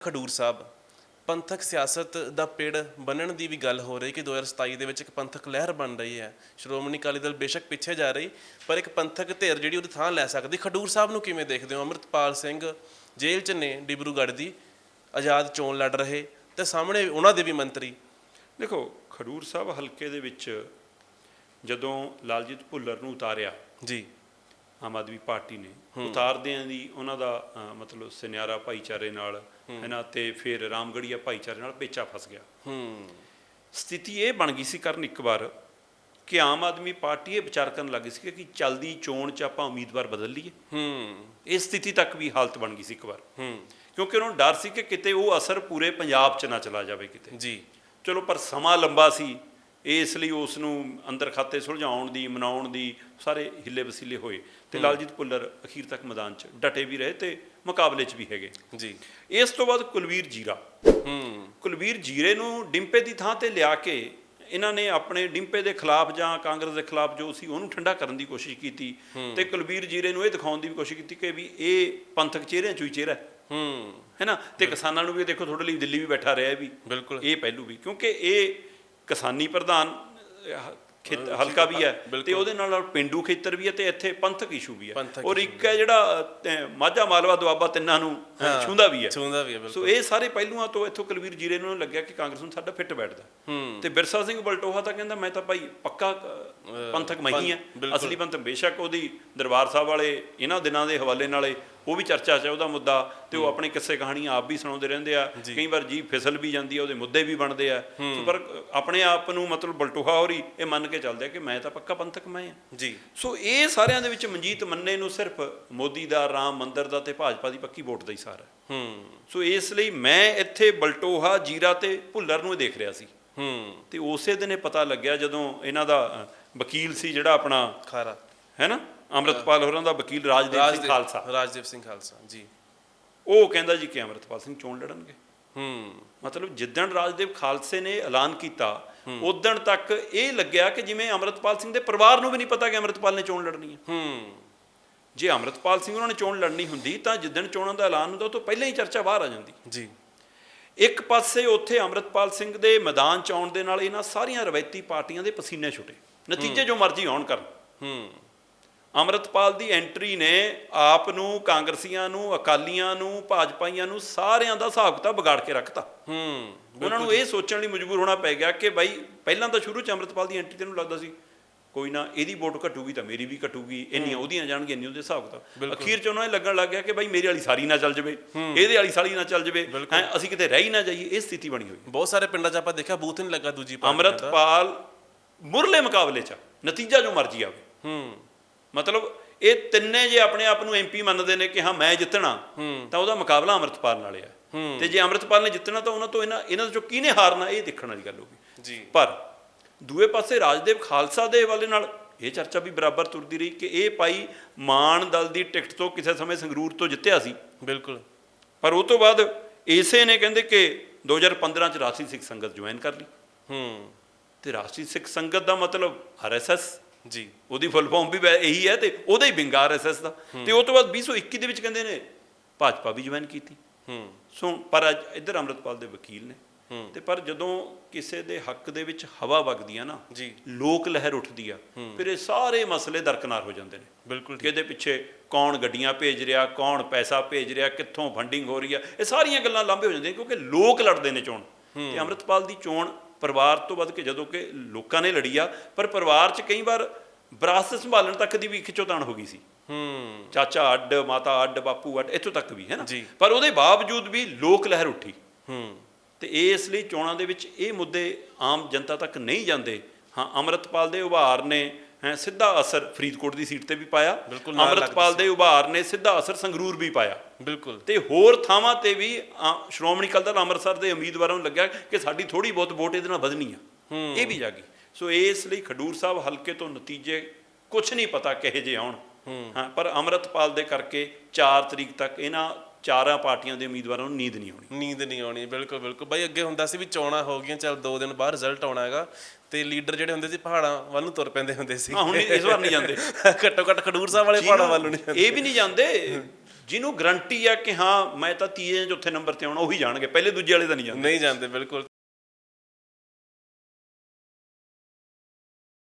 ਖਡੂਰ ਸਾਹਿਬ ਪੰਥਕ ਸਿਆਸਤ ਦਾ ਪੇੜ ਬੰਨਣ ਦੀ ਵੀ ਗੱਲ ਹੋ ਰਹੀ ਕਿ 2027 ਦੇ ਵਿੱਚ ਇੱਕ ਪੰਥਕ ਲਹਿਰ ਬਣ ਰਹੀ ਹੈ। ਸ਼੍ਰੋਮਣੀ ਅਕਾਲੀ ਦਲ ਬੇਸ਼ੱਕ ਪਿੱਛੇ ਜਾ ਰਹੀ ਪਰ ਇੱਕ ਪੰਥਕ ਧਿਰ ਜਿਹੜੀ ਉਹਦੀ ਥਾਂ ਲੈ ਸਕਦੀ। ਖਡੂਰ ਸਾਹਿਬ ਨੂੰ ਕਿਵੇਂ ਦੇਖਦੇ ਹੋ? ਅੰਮ੍ਰਿਤਪਾਲ ਸਿੰਘ ਜੇਲ੍ਹ 'ਚ ਨੇ ਡਿਬਰੂਗੜ੍ਹ ਦੀ ਆਜ਼ਾਦ ਚੋਣ ਲੜ ਰਹੇ ਤੇ ਸਾਹਮਣੇ ਉਹਨਾਂ ਦੇ ਵੀ ਮੰਤਰੀ। ਦੇਖੋ ਖਡੂਰ ਸਾਹਿਬ ਹਲਕੇ ਦੇ ਵਿੱਚ ਜਦੋਂ ਲਾਲਜੀਤ ਭੁੱਲਰ ਨੂੰ ਉਤਾਰਿਆ ਜੀ। ਆਮ ਆਦਮੀ ਪਾਰਟੀ ਨੇ। ਉਤਾਰਦਿਆਂ ਦੀ ਉਹਨਾਂ ਦਾ ਮਤਲਬ ਸੁਨਿਆਰਾ ਭਾਈਚਾਰੇ ਨਾਲ ਹੈ। ਨਾ ਤੇ ਫਿਰ ਰਾਮਗੜੀਆ ਭਾਈਚਾਰੇ ਨਾਲ ਪੇਚਾ ਫਸ ਗਿਆ। ਹੂੰ। ਸਥਿਤੀ ਇਹ ਬਣ ਗਈ ਸੀ ਕਰਨ ਇੱਕ ਵਾਰ ਕਿ ਆਮ ਆਦਮੀ ਪਾਰਟੀ ਇਹ ਵਿਚਾਰ ਕਰਨ ਲੱਗੀ ਸੀ ਕਿ ਚਲਦੀ ਚੋਣ 'ਚ ਆਪਾਂ ਉਮੀਦਵਾਰ ਬਦਲ ਲਈਏ। ਹੂੰ। ਇਸ ਸਥਿਤੀ ਤੱਕ ਵੀ ਹਾਲਤ ਬਣ ਗਈ ਸੀ ਇੱਕ ਵਾਰ। ਹੂੰ। ਕਿਉਂਕਿ ਉਹਨਾਂ ਨੂੰ ਡਰ ਸੀ ਕਿ ਕਿਤੇ ਉਹ ਅਸਰ ਪੂਰੇ ਪੰਜਾਬ 'ਚ ਨਾ ਚਲਾ ਜਾਵੇ ਕਿਤੇ। ਜੀ। ਚਲੋ ਪਰ ਸਮਾਂ ਲੰਬਾ ਸੀ। ਇਸ ਲਈ ਉਸ ਨੂੰ ਅੰਦਰ ਖਾਤੇ ਸੁਲਝਾਉਣ ਦੀ ਮਨਾਉਣ ਦੀ ਸਾਰੇ ਹਿੱਲੇ ਵਸੀਲੇ ਹੋਏ। ਤੇ ਲਾਲਜੀਤ ਭੁੱਲਰ ਅਖੀਰ ਤੱਕ ਮੈਦਾਨ 'ਚ ਡਟੇ ਵੀ ਰਹੇ ਤੇ ਮੁਕਾਬਲੇ 'ਚ ਵੀ ਹੈਗੇ। ਜੀ। ਇਸ ਤੋਂ ਬਾਅਦ ਕੁਲਵੀਰ ਜੀਰਾ। ਹੂੰ। ਕੁਲਵੀਰ ਜੀਰੇ ਨੂੰ ਡਿੰਪੇ ਦੀ ਥਾਂ ਤੇ ਲਿਆ ਕੇ ਇਹਨਾਂ ਨੇ ਆਪਣੇ ਡਿੰਪੇ ਦੇ ਖਿਲਾਫ ਜਾਂ ਕਾਂਗਰਸ ਦੇ ਖਿਲਾਫ ਜੋ ਸੀ ਉਹਨੂੰ ਠੰਡਾ ਕਰਨ ਦੀ ਕੋਸ਼ਿਸ਼ ਕੀਤੀ। ਤੇ ਕੁਲਵੀਰ ਜੀਰੇ ਨੂੰ ਇਹ ਦਿਖਾਉਣ ਦੀ ਵੀ ਕੋਸ਼ਿਸ਼ ਕੀਤੀ ਕਿ ਵੀ ਇਹ ਪੰਥਕ ਚਿਹਰਿਆਂ ਚੋਂ ਹੀ ਚਿਹਰਾ ਹੈ। ਹੂੰ। ਹੈ ਨਾ? ਤੇ ਕਿਸਾਨਾਂ ਨੂੰ ਵੀ ਦੇਖੋ ਤੁਹਾਡੇ ਲਈ ਦਿੱਲੀ ਵੀ ਬੈਠਾ ਰਿਹਾ ਵੀ। ਬਿਲਕੁਲ। ਇਹ ਪਹਿਲੂ ਵੀ। ਕਿਉਂਕਿ ਇਹ ਕਿਸਾਨੀ ਪ੍ਰਧਾਨ ਹਲਕਾ ਵੀ ਹੈ। ਤੇ ਉਹਦੇ ਨਾਲ ਪਿੰਡੂ ਖੇਤਰ ਵੀ ਹੈ ਤੇ ਇੱਥੇ ਪੰਥਕ ਇਸ਼ੂ ਵੀ ਹੈ। ਔਰ ਇੱਕ ਹੈ। ਜਿਹੜਾ ਮਾਝਾ ਮਾਲਵਾ ਦੁਆਬਾ ਤਿੰਨਾਂ ਨੂੰ ਛੂੰਹਦਾ ਵੀ ਹੈ। ਛੂੰਦਾ ਵੀ ਹੈ ਸੋ ਇਹ ਸਾਰੇ ਪਹਿਲੂਆਂ ਤੋਂ ਇੱਥੋਂ ਕੁਲਵੀਰ ਜੀਰੇ ਨੂੰ ਲੱਗਿਆ ਕਿ ਕਾਂਗਰਸ ਨੂੰ ਸਾਡਾ ਫਿੱਟ ਬੈਠਦਾ। ਹੂੰ। ਤੇ ਬਿਰਸਾ ਸਿੰਘ ਬਲਟੋਹਾ ਤਾਂ ਕਹਿੰਦਾ ਮੈਂ ਤਾਂ ਭਾਈ ਪੱਕਾ ਪੰਥਕ ਮਹੀ ਆ ਬਿਲਕੁਲ। ਅਸਲੀ ਪੰਥ ਬੇਸ਼ੱਕ ਉਹਦੀ ਦਰਬਾਰ ਸਾਹਿਬ ਵਾਲੇ ਇਹਨਾਂ ਦਿਨਾਂ ਦੇ ਹਵਾਲੇ ਨਾਲੇ ਉਹ ਵੀ ਚਰਚਾ 'ਚ ਹੈ ਉਹਦਾ ਮੁੱਦਾ ਤੇ ਉਹ ਆਪਣੀ ਕਿੱਸੇ ਕਹਾਣੀਆਂ ਆਪ ਵੀ ਸੁਣਾਉਂਦੇ ਰਹਿੰਦੇ ਆ। ਕਈ ਵਾਰ ਜੀ ਫਿਸਲ ਵੀ ਜਾਂਦੀ ਆ ਉਹਦੇ ਮੁੱਦੇ ਵੀ ਬਣਦੇ ਆ। ਪਰ ਆਪਣੇ ਆਪ ਨੂੰ ਮਤਲਬ ਬਲਟੋਹਾ ਹੋਰੀ ਇਹ ਮੰਨ ਕੇ ਚੱਲਦੇ ਆ ਕਿ ਮੈਂ ਤਾਂ ਪੱਕਾ ਪੰਥਕ ਮੈਂ ਆ। ਜੀ। ਸੋ ਇਹ ਸਾਰਿਆਂ ਦੇ ਵਿੱਚ ਮਨਜੀਤ ਮੰਨੇ ਨੂੰ ਸਿਰਫ ਮੋਦੀ ਦਾ ਰਾਮ ਮੰਦਿਰ ਦਾ ਤੇ ਭਾਜਪਾ ਦੀ ਪੱਕੀ ਵੋਟ ਦਾ ਹੀ ਸਹਾਰਾ ਹੈ। ਹੂੰ। ਸੋ ਇਸ ਲਈ ਮੈਂ ਇੱਥੇ ਬਲਟੋਹਾ ਜੀਰਾ ਤੇ ਭੁੱਲਰ ਨੂੰ ਦੇਖ ਰਿਹਾ ਸੀ। ਹੂੰ। ਤੇ ਉਸੇ ਦਿਨ ਇਹ ਪਤਾ ਲੱਗਿਆ ਜਦੋਂ ਇਹਨਾਂ ਦਾ ਵਕੀਲ ਸੀ ਜਿਹੜਾ ਆਪਣਾ ਖਾਰਾ। ਹੈ ਨਾ? ਅੰਮ੍ਰਿਤਪਾਲ ਹੋਰਾਂ ਦਾ ਵਕੀਲ ਰਾਜਦੇਵ ਸਿੰਘ ਖਾਲਸਾ। ਰਾਜਦੇਵ ਸਿੰਘ ਖਾਲਸਾ ਜੀ। ਉਹ ਕਹਿੰਦਾ ਜੀ ਕਿ ਅੰਮ੍ਰਿਤਪਾਲ ਸਿੰਘ ਚੋਣ ਲੜਨਗੇ। ਹੂੰ। ਮਤਲਬ ਜਿੱਦਣ ਰਾਜਦੇਵ ਖਾਲਸੇ ਨੇ ਐਲਾਨ ਕੀਤਾ ਉਦਣ ਤੱਕ ਇਹ ਲੱਗਿਆ ਕਿ ਜਿਵੇਂ ਅੰਮ੍ਰਿਤਪਾਲ ਸਿੰਘ ਦੇ ਪਰਿਵਾਰ ਨੂੰ ਵੀ ਨਹੀਂ ਪਤਾ ਕਿ ਅੰਮ੍ਰਿਤਪਾਲ ਨੇ ਚੋਣ ਲੜਨੀ ਹੈ। ਹੂੰ। ਜੇ ਅੰਮ੍ਰਿਤਪਾਲ ਸਿੰਘ ਉਹਨਾਂ ਨੇ ਚੋਣ ਲੜਨੀ ਹੁੰਦੀ ਤਾਂ ਜਿੱਦਣ ਚੋਣਾਂ ਦਾ ਐਲਾਨ ਹੁੰਦਾ ਉਹ ਤੋਂ ਪਹਿਲਾਂ ਹੀ ਚਰਚਾ ਬਾਹਰ ਆ ਜਾਂਦੀ। ਜੀ। ਇੱਕ ਪਾਸੇ ਉੱਥੇ ਅੰਮ੍ਰਿਤਪਾਲ ਸਿੰਘ ਦੇ ਮੈਦਾਨ ਚ ਆਉਣ ਦੇ ਨਾਲ ਇਹਨਾਂ ਸਾਰੀਆਂ ਰਵਾਇਤੀ ਪਾਰਟੀਆਂ ਦੇ ਪਸੀਨੇ ਛੁੱਟੇ। ਨਤੀਜੇ ਜੋ ਮਰਜ਼ੀ ਆਉਣ ਕਰਨ। ਹੂੰ। ਅੰਮ੍ਰਿਤਪਾਲ ਦੀ ਐਂਟਰੀ ਨੇ ਆਪ ਨੂੰ ਕਾਂਗਰਸੀਆਂ ਨੂੰ ਅਕਾਲੀਆਂ ਨੂੰ ਭਾਜਪਾਈਆਂ ਨੂੰ ਸਾਰਿਆਂ ਦਾ ਹਿਸਾਬ ਕਿਤਾਬ ਵਿਗਾੜ ਕੇ ਰੱਖਤਾ। ਹੂੰ ਉਹਨਾਂ ਨੂੰ ਇਹ ਸੋਚਣ ਲਈ ਮਜਬੂਰ ਹੋਣਾ ਪੈ ਗਿਆ ਕਿ ਬਾਈ ਪਹਿਲਾਂ ਤਾਂ ਸ਼ੁਰੂ ਚ ਅੰਮ੍ਰਿਤਪਾਲ ਦੀ ਐਂਟਰੀ ਤੇ ਨੂੰ ਲੱਗਦਾ ਸੀ ਕੋਈ ਨਾ ਇਹਦੀ ਵੋਟ ਘਟੂਗੀ ਤਾਂ ਮੇਰੀ ਵੀ ਘਟੂਗੀ ਇੰਨੀਆਂ ਉਹਦੀਆਂ ਜਾਣਗੀਆਂ ਇੰਨੀ ਉਹਦੇ ਹਿਸਾਬ ਕਿਤਾਬ। ਅਖੀਰ ਚ ਉਹਨਾਂ ਨੂੰ ਲੱਗਣ ਲੱਗ ਗਿਆ ਕਿ ਬਾਈ ਮੇਰੀ ਵਾਲੀ ਸਾਰੀ ਨਾ ਚੱਲ ਜਵੇ ਇਹਦੇ ਵਾਲੀ ਸਾਰੀ ਨਾ ਚੱਲ ਜਵੇ ਹੈ ਅਸੀਂ ਕਿਤੇ ਰਹਿ ਹੀ ਨਾ ਜਾਈਏ ਇਹ ਸਥਿਤੀ ਬਣੀ ਹੋਈ। ਬਹੁਤ ਸਾਰੇ ਪਿੰਡਾਂ 'ਚ ਆਪਾਂ ਦੇਖਿਆ ਬੂਥ ਨਹੀਂ ਲੱਗਾ ਦੂਜੀ ਪਾਰਟੀ ਅੰਮ੍ਰਿਤਪਾਲ ਮੁਰਲੇ ਮੁਕਾਬਲੇ ਚ ਨਤੀਜਾ ਜੋ ਮਰਜ਼ੀ ਆਵੇ। ਹੂੰ। ਮਤਲਬ ਇਹ ਤਿੰਨੇ ਜੇ ਆਪਣੇ ਆਪ ਨੂੰ ਐਮਪੀ ਮੰਨਦੇ ਨੇ ਕਿ ਹਾਂ ਮੈਂ ਜਿੱਤਣਾ ਤਾਂ ਉਹਦਾ ਮੁਕਾਬਲਾ ਅੰਮ੍ਰਿਤਪਾਲ ਨਾਲ ਆ ਤੇ ਜੇ ਅੰਮ੍ਰਿਤਪਾਲ ਨੇ ਜਿੱਤਣਾ ਤਾਂ ਉਹਨਾਂ ਤੋਂ ਇਹਨਾਂ ਇਹਨਾਂ ਚੋਂ ਕਿਹਨੇ ਹਾਰਨਾ ਇਹ ਦੇਖਣ ਵਾਲੀ ਗੱਲ ਹੋਗੀ ਜੀ। ਪਰ ਦੂਏ ਪਾਸੇ ਰਾਜਦੇਵ ਖਾਲਸਾ ਦੇ ਹਵਾਲੇ ਨਾਲ ਇਹ ਚਰਚਾ ਵੀ ਬਰਾਬਰ ਤੁਰਦੀ ਰਹੀ ਕਿ ਇਹ ਪਾਈ ਮਾਨ ਦਲ ਦੀ ਟਿਕਟ ਤੋਂ ਕਿਸੇ ਸਮੇਂ ਸੰਗਰੂਰ ਤੋਂ ਜਿੱਤਿਆ ਸੀ। ਬਿਲਕੁਲ। ਪਰ ਉਹ ਤੋਂ ਬਾਅਦ ਇਸੇ ਨੇ ਕਹਿੰਦੇ ਕਿ 2015 ਚ ਰਾਸ਼ਟਰੀ ਸਿੱਖ ਸੰਗਤ ਜੁਆਇਨ ਕਰ ਲਈ। ਹੂੰ। ਤੇ ਰਾਸ਼ਟਰੀ ਸਿੱਖ ਸੰਗਤ ਦਾ ਮਤਲਬ ਆਰਐਸਐਸ ਜੀ ਉਹਦੀ ਫੁੱਲ ਫਾਰਮ ਵੀ ਇਹੀ ਹੈ ਤੇ ਉਹਦਾ ਹੀ ਵਿੰਗ ਆਰਐਸਐਸ ਦਾ। ਤੇ ਉਹ ਤੋਂ ਬਾਅਦ 2021 ਦੇ ਵਿੱਚ ਕਹਿੰਦੇ ਨੇ ਭਾਜਪਾ ਵੀ ਜੁਆਇਨ ਕੀਤੀ। ਹੂੰ। ਸੋ ਪਰ ਅੱਜ ਇੱਧਰ ਅੰਮ੍ਰਿਤਪਾਲ ਦੇ ਵਕੀਲ ਨੇ। ਤੇ ਪਰ ਜਦੋਂ ਕਿਸੇ ਦੇ ਹੱਕ ਦੇ ਵਿੱਚ ਹਵਾ ਵਗਦੀ ਆ ਨਾ ਜੀ। ਲੋਕ ਲਹਿਰ ਉੱਠਦੀ ਆ ਫਿਰ ਇਹ ਸਾਰੇ ਮਸਲੇ ਦਰਕਨਾਰ ਹੋ ਜਾਂਦੇ ਨੇ। ਬਿਲਕੁਲ ਕਿ ਇਹਦੇ ਪਿੱਛੇ ਕੌਣ ਗੱਡੀਆਂ ਭੇਜ ਰਿਹਾ ਕੌਣ ਪੈਸਾ ਭੇਜ ਰਿਹਾ ਕਿੱਥੋਂ ਫੰਡਿੰਗ ਹੋ ਰਹੀ ਆ ਇਹ ਸਾਰੀਆਂ ਗੱਲਾਂ ਲਾਂਭੇ ਹੋ ਜਾਂਦੀਆਂ ਕਿਉਂਕਿ ਲੋਕ ਲੜਦੇ ਨੇ ਚੋਣ। ਤੇ ਅੰਮ੍ਰਿਤਪਾਲ ਦੀ ਚੋਣ ਪਰਿਵਾਰ ਤੋਂ ਵੱਧ ਕੇ ਜਦੋਂ ਕਿ ਲੋਕਾਂ ਨੇ ਲੜੀ ਆ ਪਰ ਪਰਿਵਾਰ 'ਚ ਕਈ ਵਾਰ ਵਿਰਾਸਤ ਸੰਭਾਲਣ ਤੱਕ ਦੀ ਵੀ ਖਿੱਚੋਤਾਣ ਹੋ ਗਈ ਸੀ। ਹੂੰ। ਚਾਚਾ ਅੱਡ ਮਾਤਾ ਅੱਡ ਬਾਪੂ ਅੱਡ ਇੱਥੋਂ ਤੱਕ ਵੀ ਹੈ ਨਾ। ਪਰ ਉਹਦੇ ਬਾਵਜੂਦ ਵੀ ਲੋਕ ਲਹਿਰ ਉੱਠੀ। ਹੂੰ। ਤੇ ਇਸ ਲਈ ਚੋਣਾਂ ਦੇ ਵਿੱਚ ਇਹ ਮੁੱਦੇ ਆਮ ਜਨਤਾ ਤੱਕ ਨਹੀਂ ਜਾਂਦੇ। ਹਾਂ ਅੰਮ੍ਰਿਤਪਾਲ ਦੇ ਉਭਾਰ ਨੇ ਹੈ ਸਿੱਧਾ ਅਸਰ ਫਰੀਦਕੋਟ ਦੀ ਸੀਟ ਤੇ ਵੀ ਪਾਇਆ। ਅੰਮ੍ਰਿਤਪਾਲ ਦੇ ਉਭਾਰ ਨੇ ਸਿੱਧਾ ਅਸਰ ਸੰਗਰੂਰ ਵੀ ਪਾਇਆ। ਬਿਲਕੁਲ। ਤੇ ਹੋਰ ਥਾਵਾਂ ਤੇ ਵੀ ਸ਼੍ਰੋਮਣੀ ਅਕਾਲੀ ਦਲ ਅੰਮ੍ਰਿਤਸਰ ਦੇ ਉਮੀਦਵਾਰਾਂ ਨੂੰ ਲੱਗਿਆ ਕਿ ਸਾਡੀ ਥੋੜੀ ਬਹੁਤ ਵੋਟ ਇਹਦੇ ਨਾਲ ਵਧਣੀ ਆ। ਇਹ ਵੀ ਜਾਗੀ ਸੋ ਇਸ ਲਈ ਖਡੂਰ ਸਾਹਿਬ ਹਲਕੇ ਤੋਂ ਨਤੀਜੇ ਕੁਝ ਨਹੀਂ ਪਤਾ ਕਿਹੇ ਜੇ ਆਉਣ। ਹਾਂ। ਪਰ ਅੰਮ੍ਰਿਤਪਾਲ ਦੇ ਕਰਕੇ 4 ਤਰੀਕ ਤੱਕ ਇਹਨਾਂ ਚਾਰਾਂ ਪਾਰਟੀਆਂ ਦੇ ਉਮੀਦਵਾਰਾਂ ਨੂੰ ਨੀਂਦ ਨਹੀਂ ਆਉਣੀ। ਨੀਂਦ ਨਹੀਂ ਆਉਣੀ ਬਿਲਕੁਲ ਬਿਲਕੁਲ। ਬਾਈ ਅੱਗੇ ਹੁੰਦਾ ਸੀ ਵੀ ਚੋਣਾਂ ਹੋ ਗਈਆਂ ਚੱਲ 2 ਦਿਨ ਬਾਅਦ ਰਿਜ਼ਲਟ ਆਉਣਾ ਹੈਗਾ। ਤੇ ਲੀਡਰ ਜਿਹੜੇ ਹੁੰਦੇ ਸੀ ਪਹਾੜਾਂ ਵੱਲ ਨੂੰ ਤੁਰ ਪੈਂਦੇ ਹੁੰਦੇ ਸੀ। ਹਾਂ, ਹੁਣ ਇਸ ਵਾਰ ਨਹੀਂ ਜਾਂਦੇ। ਘੱਟੋ ਘੱਟ ਖਡੂਰ ਸਾਹਿਬ ਵਾਲੇ ਪਹਾੜਾਂ ਵੱਲ ਨੂੰ ਨਹੀਂ ਜਾਂਦੇ ਇਹ ਵੀ ਨਹੀਂ ਜਾਂਦੇ। ਜਿਹਨੂੰ ਗਰੰਟੀ ਆ ਕਿ ਹਾਂ, ਮੈਂ ਤਾਂ ਤੀਏ ਜਾਂ ਚੌਥੇ ਨੰਬਰ ਤੇ ਆਉਣਾ, ਉਹੀ ਜਾਣਗੇ। ਪਹਿਲੇ ਦੂਜੇ ਵਾਲੇ ਤਾਂ ਨਹੀਂ ਜਾਂਦੇ ਨਹੀਂ ਜਾਂਦੇ ਬਿਲਕੁਲ।